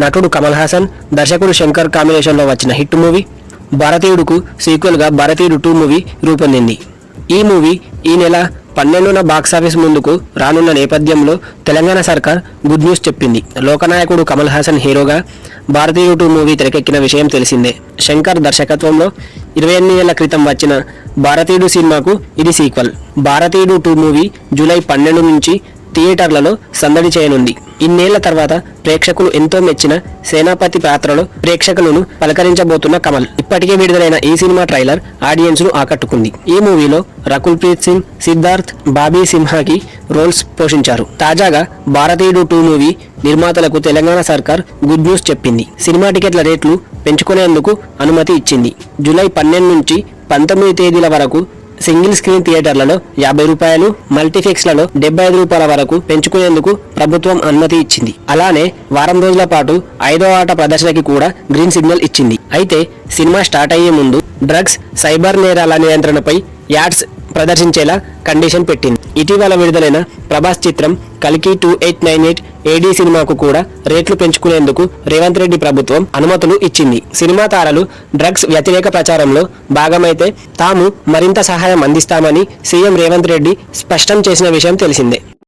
నటుడు కమల్ హాసన్ దర్శకుడు శంకర్ కాంబినేషన్లో వచ్చిన హిట్ మూవీ భారతీయుడుకు సీక్వెల్గా భారతీయుడు టూ మూవీ రూపొందింది. ఈ మూవీ ఈ నెల పన్నెండున బాక్సాఫీస్ ముందుకు రానున్న నేపథ్యంలో తెలంగాణ సర్కార్ గుడ్ న్యూస్ చెప్పింది. లోకనాయకుడు కమల్ హాసన్ హీరోగా భారతీయుడు టూ మూవీ తెరకెక్కిన విషయం తెలిసిందే. శంకర్ దర్శకత్వంలో ఇరవై ఎనిమిది ఏళ్ళ క్రితం వచ్చిన భారతీయుడు సినిమాకు ఇది సీక్వల్ భారతీయుడు టూ మూవీ జూలై పన్నెండు నుంచి థియేటర్లలో సందడి చేయనుంది. ఇన్నేళ్ళ తర్వాత ప్రేక్షకులు ఎంతో మెచ్చిన సేనాపతి పాత్రలో ప్రేక్షకులను పలకరించబోతున్న కమల్. ఇప్పటికే విడుదలైన ఈ సినిమా ట్రైలర్ ఆడియన్స్ను ఆకట్టుకుంది. ఈ మూవీలో రకుల్ ప్రీత్ సింగ్ సిద్ధార్థ్ బాబీ సింహాకి రోల్స్ పోషించారు. తాజాగా భారతీయుడు టూ మూవీ నిర్మాతలకు తెలంగాణ సర్కార్ గుడ్ న్యూస్ చెప్పింది. సినిమా టికెట్ల రేట్లు పెంచుకునేందుకు అనుమతి ఇచ్చింది. జూలై పన్నెండు నుంచి పంతొమ్మిది తేదీల వరకు సింగిల్ స్క్రీన్ థియేటర్లలో యాభై రూపాయలు మల్టీఫిక్స్లలో డెబ్బై ఐదు రూపాయల వరకు పెంచుకునేందుకు ప్రభుత్వం అనుమతి ఇచ్చింది. అలానే వారం రోజుల పాటు ఐదో ఆట ప్రదర్శనకి కూడా గ్రీన్ సిగ్నల్ ఇచ్చింది. అయితే సినిమా స్టార్ట్ అయ్యే ముందు డ్రగ్స్ సైబర్ నేరాల నియంత్రణపై యాడ్స్ ప్రదర్శించేలా కండిషన్ పెట్టింది. ఇటీవల విడుదలైన ప్రభాస్ చిత్రం కల్కి two eight nine eight AD సినిమాకు కూడా రేట్లు పెంచుకునేందుకు రేవంత్ రెడ్డి ప్రభుత్వం అనుమతులు ఇచ్చింది. సినిమా తారలు డ్రగ్స్ వ్యతిరేక ప్రచారంలో భాగమైతే తాము మరింత సహాయం అందిస్తామని సీఎం రేవంత్ రెడ్డి స్పష్టం చేసిన విషయం తెలిసిందే.